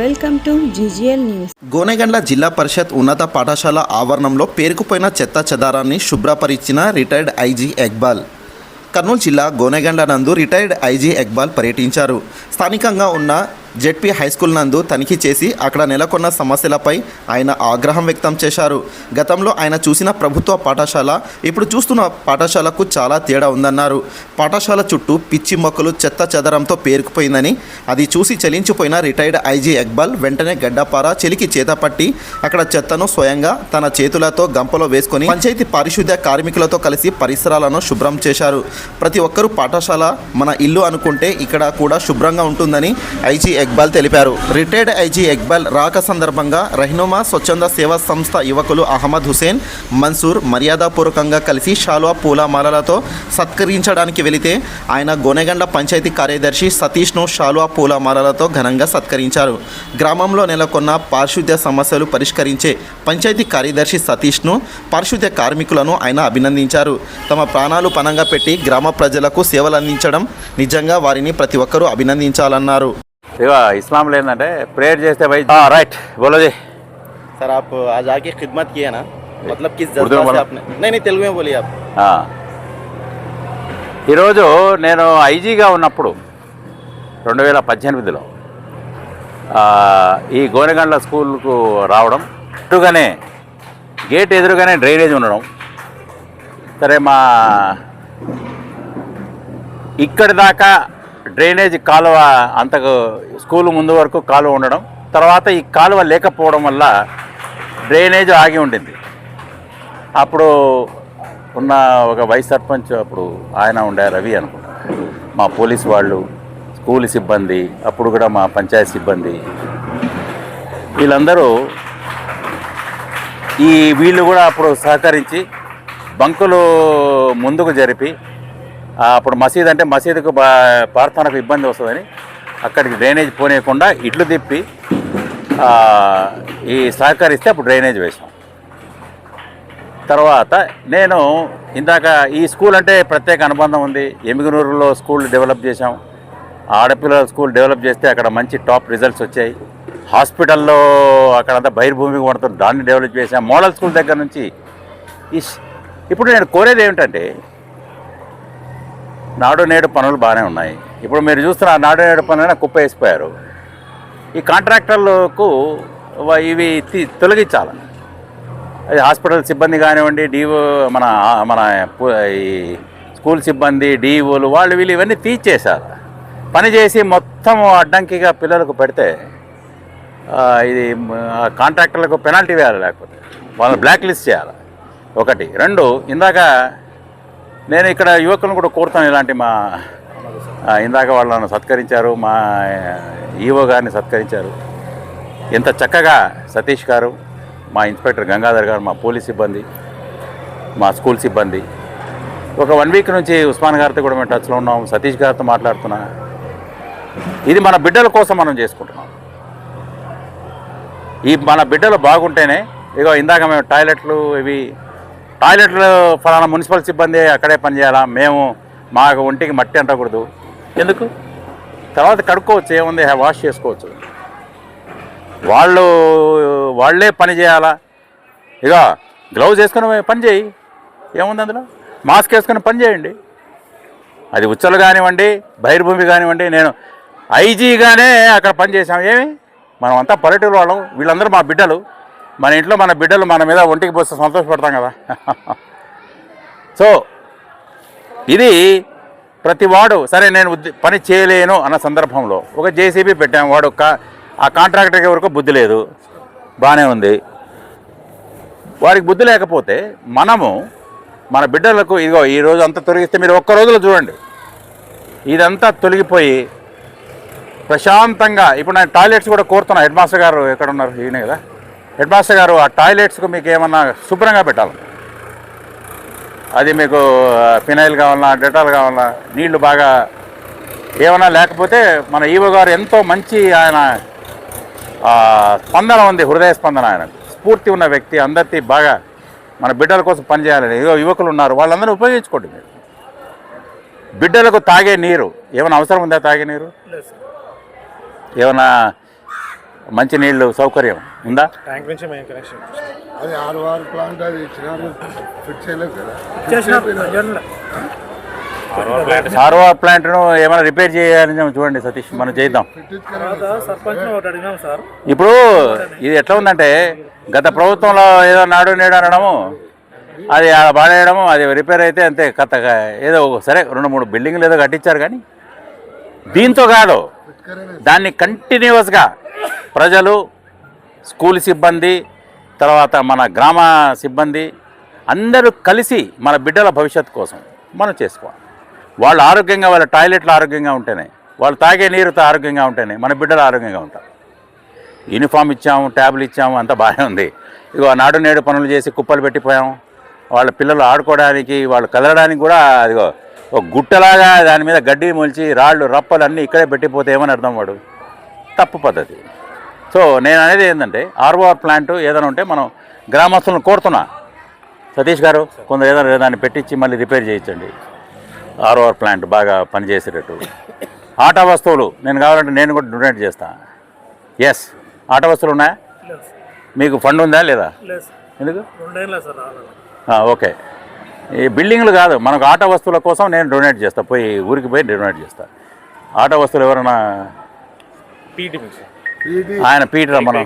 Welcome to GGL news. Gonegandla జిల్లా పరిషత్ ఉన్నత పాఠశాల ఆవరణంలో పేరుకుపోయిన చెత్త చెదారాన్ని శుభ్రపరిచిన రిటైర్డ్ ఐజీ ఎక్బాల్. కర్నూలు జిల్లా గోనెగండ్ల నందు రిటైర్డ్ ఐజీ ఎక్బాల్ పర్యటించారు. స్థానికంగా ఉన్న జెడ్పీ హై స్కూల్ నందు తనిఖీ చేసి అక్కడ నెలకొన్న సమస్యలపై ఆయన ఆగ్రహం వ్యక్తం చేశారు. గతంలో ఆయన చూసిన ప్రభుత్వ పాఠశాల ఇప్పుడు చూస్తున్న పాఠశాలకు చాలా తేడా ఉందన్నారు. పాఠశాల చుట్టూ పిచ్చి మొక్కలు చెత్త చెదరంతో పేరుకుపోయిందని అది చూసి చలించిపోయిన రిటైర్డ్ ఐజీ అక్బాల్ వెంటనే గడ్డపార చెలికి చేతపట్టి అక్కడ చెత్తను స్వయంగా తన చేతులతో గంపలో వేసుకొని పంచాయతీ పారిశుద్ధ్య కార్మికులతో కలిసి పరిసరాలను శుభ్రం చేశారు. ప్రతి ఒక్కరూ పాఠశాల మన ఇల్లు అనుకుంటే ఇక్కడ కూడా శుభ్రంగా ఉంటుందని ఐజీ ఎక్బాల్ తెలిపారు. రిటైర్డ్ ఐజీ ఎక్బాల్ రాక సందర్భంగా రహినుమా స్వచ్ఛంద సేవా సంస్థ యువకులు అహ్మద్ హుసేన్ మన్సూర్ మర్యాదపూర్వకంగా కలిసి షాల్వా పూలమాలలతో సత్కరించడానికి వెళితే ఆయన గొనెగండ్ల పంచాయతీ కార్యదర్శి సతీష్ను షాల్వా పూలమాలలతో ఘనంగా సత్కరించారు. గ్రామంలో నెలకొన్న పారిశుద్ధ్య సమస్యలు పరిష్కరించే పంచాయతీ కార్యదర్శి సతీష్ను పారిశుద్ధ్య కార్మికులను ఆయన అభినందించారు. తమ ప్రాణాలు పనంగా పెట్టి గ్రామ ప్రజలకు సేవలు అందించడం నిజంగా వారిని ప్రతి ఒక్కరూ అభినందించాలన్నారు. ఇక ఇస్లాంలో ఏంటంటే ప్రేయర్ చేస్తే భయ్ రైట్ బోలో జీ सर आप आज आके खिदमत किए ना मतलब किस उर्दू में जज्बा से बोलो। आपने नहीं नहीं तेलुगु में बोलिए आप ఆ. ఈరోజు నేను ఐజీగా ఉన్నప్పుడు రెండు వేల పద్దెనిమిదిలో ఆ, ఈ గోనెగండ్ల స్కూల్కు రావడం ఎదురుగానే గేట్ ఎదురుగానే డ్రైనేజ్ ఉండడం సరే మా ఇక్కడి దాకా డ్రైనేజ్ కాలువ అంతకు స్కూల్ ముందు వరకు కాలువ ఉండడం తర్వాత ఈ కాలువ లేకపోవడం వల్ల డ్రైనేజ్ ఆగి ఉండింది. అప్పుడు ఉన్న ఒక వైస్ సర్పంచ్ అప్పుడు ఆయన ఉండే రవి అనుకుంటా. మా పోలీస్ వాళ్ళు స్కూల్ సిబ్బంది అప్పుడు కూడా మా పంచాయత్ సిబ్బంది. వీళ్ళందరూ ఈ వీళ్ళు కూడా అప్పుడు సహకరించి బంకులు ముందుకు జరిపి అప్పుడు మసీద్ అంటే మసీదుకు ప్రార్థనకు ఇబ్బంది వస్తుందని అక్కడికి డ్రైనేజ్ పోనీయకుండా ఇట్లు తిప్పి ఈ సహకరిస్తే అప్పుడు డ్రైనేజ్ వేసాం తర్వాత నేను ఇందాక ఈ స్కూల్ అంటే ప్రత్యేక అనుబంధం ఉంది. ఎమిగనూరులో స్కూల్ డెవలప్ చేశాం. ఆడపిల్లల స్కూల్ డెవలప్ చేస్తే అక్కడ మంచి టాప్ రిజల్ట్స్ వచ్చాయి. హాస్పిటల్లో అక్కడంతా బహిర్భూమికి పడుతుంది దాన్ని డెవలప్ చేశాం. మోడల్ స్కూల్ దగ్గర నుంచి ఇప్పుడు నేను కోరేది ఏమిటంటే నాడు నేడు పనులు బాగానే ఉన్నాయి. ఇప్పుడు మీరు చూస్తున్న నాడు నేడు పనులైనా కుప్ప వేసిపోయారు ఈ కాంట్రాక్టర్లకు ఇవి తొలగించాలి. అది హాస్పిటల్ సిబ్బంది కానివ్వండి డీఓ మన మన ఈ స్కూల్ సిబ్బంది డీఓలు వాళ్ళు వీళ్ళు ఇవన్నీ తీసేశారు పని చేసి మొత్తం అడ్డంకిగా పిల్లలకు పెడితే ఇది కాంట్రాక్టర్లకు పెనాల్టీ వేయాలి లేకపోతే. వాళ్ళని బ్లాక్ లిస్ట్ చేయాలి. ఒకటి. రెండు. ఇందాక నేను ఇక్కడ యువకులను కూడా కోరుతాను ఇలాంటి మా ఇందాక వాళ్ళను సత్కరించారు మా ఈవో గారిని సత్కరించారు. ఎంత చక్కగా సతీష్ గారు మా ఇన్స్పెక్టర్ గంగాధర్ గారు మా పోలీస్ సిబ్బంది మా స్కూల్ సిబ్బంది ఒక వన్ వీక్ నుంచి ఉస్మాన్ గారితో కూడా మేము టచ్లో ఉన్నాం సతీష్ గారితో మాట్లాడుతున్నా. ఇది మన బిడ్డల కోసం మనం చేసుకుంటున్నాం. ఈ మన బిడ్డలు బాగుంటేనే ఇగో ఇందాక మేము టాయిలెట్లు ఇవి టాయిలెట్లు ఫలానా మున్సిపల్ సిబ్బంది అక్కడే పనిచేయాలా? మేము మాకు ఒంటికి మట్టి అంటకూడదు. ఎందుకు? తర్వాత కడుక్కోవచ్చు ఏముంది? వాష్ చేసుకోవచ్చు. వాళ్ళు వాళ్ళే పని చేయాలా? ఇక గ్లౌజ్ వేసుకుని పని చేయి. ఏముంది అందులో? మాస్క్ వేసుకుని పని చేయండి. అది ఉచ్చలు కానివ్వండి బహిర్భూమి కానివ్వండి నేను ఐజీగానే అక్కడ పని ఏమి? మనం అంతా పల్లెటూరు వాళ్ళం. వీళ్ళందరూ మా బిడ్డలు. మన ఇంట్లో మన బిడ్డలు మన మీద ఒంటికి పోస్తే సంతోషపడతాం కదా. సో ఇది ప్రతి వాడు సరే నేను పని చేయలేను అన్న సందర్భంలో ఒక జేసీబీ పెట్టాం. వాడు కా ఆ కాంట్రాక్టర్కి వరకు బుద్ధి లేదు. బాగానే ఉంది. వారికి బుద్ధి లేకపోతే మనము మన బిడ్డలకు ఇదిగో ఈ రోజు అంతా తొలగిస్తే మీరు ఒక్క రోజులో చూడండి. ఇదంతా తొలగిపోయి ప్రశాంతంగా ఇప్పుడు నేను టాయిలెట్స్ కూడా కోరుతున్నాను హెడ్ మాస్టర్ గారు ఎక్కడ ఉన్నారు ఈయనే కదా? హెడ్ మాస్టర్ గారు ఆ టాయిలెట్స్కు మీకు ఏమన్నా శుభ్రంగా పెట్టాలి? అది మీకు ఫినైల్ కావాలన్నా డెటాల్ కావాలన్నా నీళ్ళు బాగా ఏమన్నా లేకపోతే మన ఈవో గారు ఎంతో మంచి ఆయన స్పందన ఉంది హృదయ స్పందన ఆయన. స్ఫూర్తి ఉన్న వ్యక్తి అందరికీ బాగా మన బిడ్డల కోసం పనిచేయాలని. ఏదో యువకులు ఉన్నారు వాళ్ళందరూ ఉపయోగించుకోండి మీరు. బిడ్డలకు తాగే నీరు ఏమైనా అవసరం ఉందా తాగే నీరు? ఏమైనా మంచినీళ్ళు సౌకర్యం ఉందా? ట్యాంక్ నుంచి మెయిన్ కనెక్షన్ అది ఆరు ఆరు ప్లాంట్ అది ఇచ్చినారు ఫిట్ చేయలేదు కదా. ప్లాంట్ను ఏమైనా రిపేర్ చేయాలని చూడండి సతీష్ మనం చేద్దాం. సర్పంచ్ ఒకటి అడిగినాం సార్. ఇప్పుడు ఇది ఎట్లా ఉందంటే గత ప్రభుత్వంలో ఏదో నాడు నేడు అనడము అది బాడేయడము అది రిపేర్ అయితే అంతే కొత్తగా ఏదో ఒక- సరే రెండు మూడు బిల్డింగ్లు ఏదో కట్టించారు కానీ దీంతో కాదు. దాన్ని కంటిన్యూస్గా ప్రజలు స్కూల్ సిబ్బంది తర్వాత మన గ్రామ సిబ్బంది అందరూ కలిసి మన బిడ్డల భవిష్యత్తు కోసం మనం చేసుకోవాలి. వాళ్ళు ఆరోగ్యంగా వాళ్ళ టాయిలెట్లు ఆరోగ్యంగా ఉంటేనే వాళ్ళు తాగే నీరుతో ఆరోగ్యంగా ఉంటేనే మన బిడ్డలు ఆరోగ్యంగా ఉంటారు. యూనిఫామ్ ఇచ్చాము ట్యాబ్లు ఇచ్చాము అంతా బాగానే ఉంది. ఇగో నాడు నేడు పనులు చేసి కుప్పలు పెట్టిపోయాము. వాళ్ళ పిల్లలు ఆడుకోవడానికి వాళ్ళు కదలడానికి కూడా అదిగో ఒక గుట్టలాగా దాని మీద గడ్డి మొలిచి రాళ్ళు రప్పలు అన్నీ ఇక్కడే పెట్టిపోతే ఏమని అర్థం వాడు? తప్పు పద్ధతి. సో నేను అనేది ఏంటంటే ఆర్ఓఆర్ ప్లాంట్ ఏదైనా ఉంటే మనం గ్రామస్తులను కోరుతున్నా. సతీష్ గారు కొందరు ఏదైనా దాన్ని పెట్టించి మళ్ళీ రిపేర్ చేయించండి. ఆర్ఓఆర్ ప్లాంట్ బాగా పనిచేసేటట్టు. ఆట వస్తువులు నేను కావాలంటే నేను కూడా డొనేట్ చేస్తా. ఎస్ ఆట వస్తువులు ఉన్నాయా? మీకు ఫండ్ ఉందా లేదా? ఎందుకు? ఓకే. ఈ బిల్డింగ్లు కాదు మనకు ఆట వస్తువుల కోసం నేను డొనేట్ చేస్తా. పోయి ఊరికి పోయి డొనేట్ చేస్తా. ఆట వస్తువులు ఎవరైనా ఆయన పీటర్ మనం